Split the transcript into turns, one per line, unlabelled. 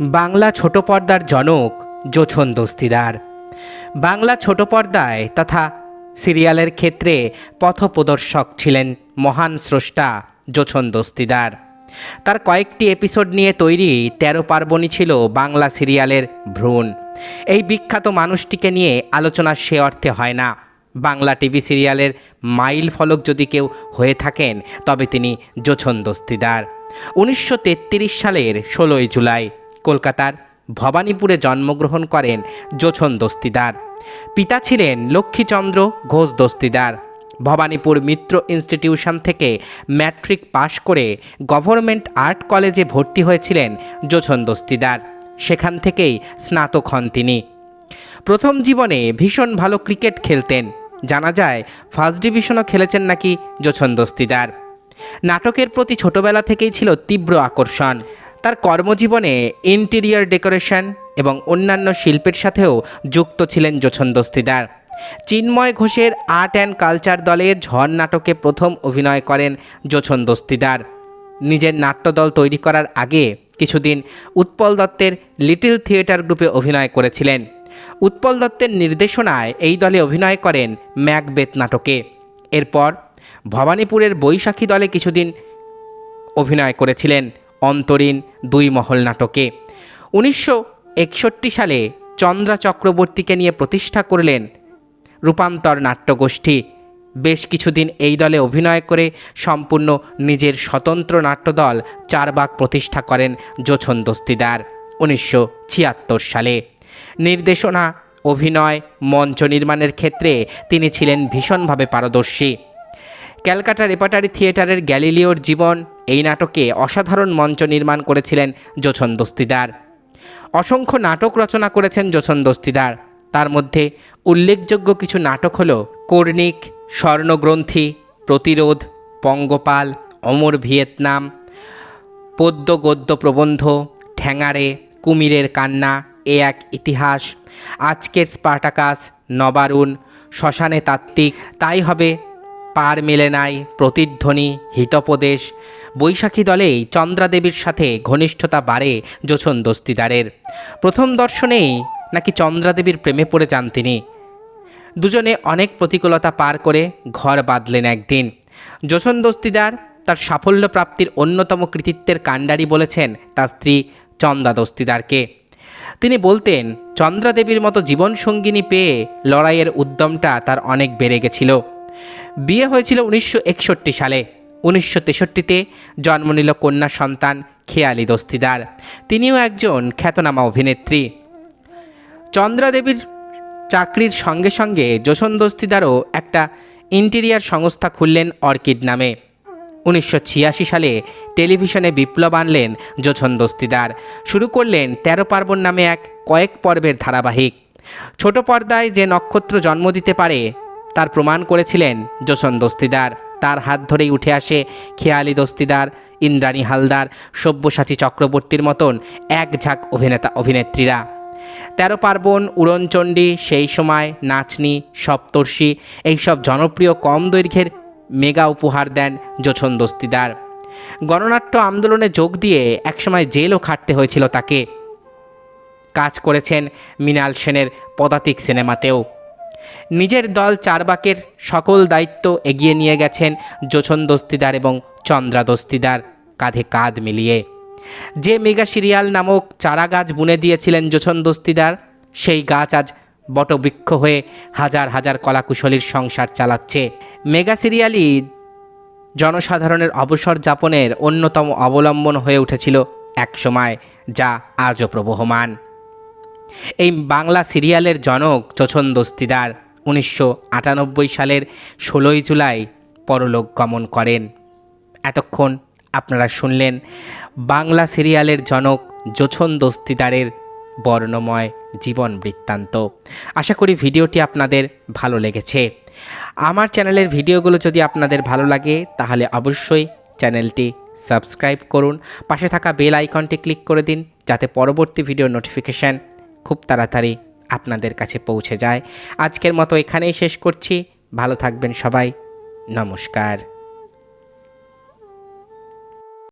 বাংলা ছোট পর্দার জনক জোছন দস্তিদার। বাংলা ছোট পর্দায় তথা সিরিয়ালের ক্ষেত্রে পথপ্রদর্শক ছিলেন মহান স্রষ্টা জোছন দস্তিদার। তার কয়েকটি এপিসোড নিয়ে তৈরি তেরো পার্বণী ছিল বাংলা সিরিয়ালের ভ্রূণ। এই বিখ্যাত মানুষটিকে নিয়ে আলোচনা সে অর্থে হয় না। বাংলা টিভি সিরিয়ালের মাইল ফলক যদি কেউ হয়ে থাকেন, তবে তিনি জোছন দস্তিদার। উনিশশো তেত্রিশ সালের ষোলোই জুলাই কলকাতার ভবানীপুরে জন্মগ্রহণ করেন জোছন দস্তিদার। পিতা ছিলেন লক্ষ্মীচন্দ্র ঘোষ দস্তিদার। ভবানীপুর মিত্র ইনস্টিটিউশন থেকে ম্যাট্রিক পাশ করে গভর্নমেন্ট আর্ট কলেজে ভর্তি হয়েছিলেন জোছন দস্তিদার। সেখান থেকেই স্নাতক হন তিনি। প্রথম জীবনে ভীষণ ভালো ক্রিকেট খেলতেন। জানা যায়, ফার্স্ট ডিভিশনও খেলেছেন নাকি জোছন দস্তিদার। নাটকের প্রতি ছোটবেলা থেকেই ছিল তীব্র আকর্ষণ। তার কর্মজীবনে ইন্টেরিয়র ডেকোরেশন এবং অন্যান্য শিল্পের সাথেও যুক্ত ছিলেন জোছন দস্তিদার চিন্ময় ঘোষের আর্ট অ্যান্ড কালচার দলে ঝড় নাটকে প্রথম অভিনয় করেন জোছন দস্তিদার নিজের নাট্যদল তৈরি করার আগে কিছুদিন উৎপল দত্তের লিটল থিয়েটার গ্রুপে অভিনয় করেছিলেন। উৎপল দত্তের নির্দেশনায় এই দলে অভিনয় করেন ম্যাকবেত নাটকে। এরপর ভবানীপুরের বৈশাখী দলে কিছুদিন অভিনয় করেছিলেন। অন্তরীণ দুই মহল নাটকে। উনিশশো একষট্টি সালে চন্দ্রা চক্রবর্তীকে নিয়ে প্রতিষ্ঠা করলেন রূপান্তর নাট্যগোষ্ঠী। বেশ কিছুদিন এই দলে অভিনয় করে সম্পূর্ণ নিজের স্বতন্ত্র নাট্যদল চারবাগ প্রতিষ্ঠা করেন জোছন দস্তিদার উনিশশো ছিয়াত্তর সালে। নির্দেশনা, অভিনয়, মঞ্চ নির্মাণের ক্ষেত্রে তিনি ছিলেন ভীষণভাবে পারদর্শী। ক্যালকাটা রেপাটারি থিয়েটারের গ্যালিলিওর জীবন এই নাটকে অসাধারণ মঞ্চ নির্মাণ করেছিলেন জোছন দস্তিদার। অসংখ্য নাটক রচনা করেছেন জোছন দস্তিদার। তার মধ্যে উল্লেখযোগ্য কিছু নাটক হল কর্ণিক, স্বর্ণগ্রন্থি, প্রতিরোধ, পঙ্গপাল, অমর ভিয়েতনাম পদ্য গদ্য প্রবন্ধ, ঠ্যাঙারে, কুমিরের কান্না, এ এক ইতিহাস, আজকের স্পার্টাকাস, নবারুণ, শ্মশানে তাত্ত্বিক, তাই হবে পার মেলে নাই প্রতিধ্বনি, হিতোপদেশ। বৈশাখী দলেই চন্দ্রাদেবীর সাথে ঘনিষ্ঠতা বাড়ে জোছন দস্তিদারের। প্রথম দর্শনেই নাকি চন্দ্রাদেবীর প্রেমে পড়ে যান তিনি। দুজনে অনেক প্রতিকূলতা পার করে ঘর বাঁধলেন একদিন। জোছন দস্তিদার তার সাফল্য প্রাপ্তির অন্যতম কৃতিত্বের কাণ্ডারি বলেছেন তার স্ত্রী চন্দা দস্তিদারকে। তিনি বলতেন, চন্দ্রাদেবীর মতো জীবনসঙ্গিনী পেয়ে লড়াইয়ের উদ্যমটা তার অনেক বেড়ে গেছিল। বিয়ে হয়েছিল উনিশশো একষট্টি সালে। উনিশশো তেষট্টিতে জন্ম নিল কন্যা সন্তান খেয়ালি দস্তিদার। তিনিও একজন খ্যাতনামা অভিনেত্রী। চন্দ্রাদেবীর চাকরির সঙ্গে সঙ্গে যশন দস্তিদারও একটা ইন্টেরিয়ার সংস্থা খুললেন অর্কিড নামে। উনিশশো ছিয়াশি সালে টেলিভিশনে বিপ্লব আনলেন যোছন দস্তিদার। শুরু করলেন তেরো পার্বণ নামে এক কয়েক পর্বের ধারাবাহিক। ছোট পর্দায় যে নক্ষত্র জন্ম দিতে পারে তার প্রমাণ করেছিলেন যোছন দস্তিদার। তার হাত ধরেই উঠে আসে খেয়ালি দস্তিদার ইন্দ্রাণী হালদার সব্যসাচী চক্রবর্তীর মতন এক ঝাঁক অভিনেতা অভিনেত্রীরা। তেরো পার্বণ, উড়নচণ্ডী, সেই সময় নাচনি, সপ্তর্ষি এইসব জনপ্রিয় কম দৈর্ঘ্যের মেগা উপহার দেন যোছন দস্তিদার। গণনাট্য আন্দোলনে যোগ দিয়ে একসময় জেলও খাটতে হয়েছিল তাকে। কাজ করেছেন মৃণাল সেনের পদাতিক সিনেমাতেও। নিজের দল চারবাকের সকল দায়িত্ব এগিয়ে নিয়ে গেছেন যোছন দস্তিদার এবং চন্দ্রা দস্তিদার কাঁধে কাঁধ মিলিয়ে। যে মেগা সিরিয়াল নামক চারা গাছ বুনে দিয়েছিলেন যোছন দস্তিদার, সেই গাছ আজ বটবৃক্ষ হয়ে হাজার হাজার কলাকুশলীর সংসার চালাচ্ছে। মেগা সিরিয়ালই জনসাধারণের অবসর যাপনের অন্যতম অবলম্বন হয়ে উঠেছিল একসময় যা আজও প্রবহমান। এই বাংলা সিরিয়ালের জনক চোছন দস্তিদার উনিশশো আটানব্বই সালের ষোলোই জুলাই পরলোক গমন করেন। এতক্ষণ আপনারা শুনলেন বাংলা সিরিয়ালের জনক জোছন দস্তিদারের বর্ণময় জীবন বৃত্তান্ত। আশা করি ভিডিওটি আপনাদের ভালো লেগেছে। আমার চ্যানেলের ভিডিওগুলো যদি আপনাদের ভালো লাগে, তাহলে অবশ্যই চ্যানেলটি সাবস্ক্রাইব করুন। পাশে থাকা বেল আইকনটি ক্লিক করে দিন, যাতে পরবর্তী ভিডিও নোটিফিকেশান খুব তাড়াতাড়ি আপনাদের কাছে পৌঁছে যায়। আজকের মতো এখানেই শেষ করছি। ভালো থাকবেন সবাই। নমস্কার।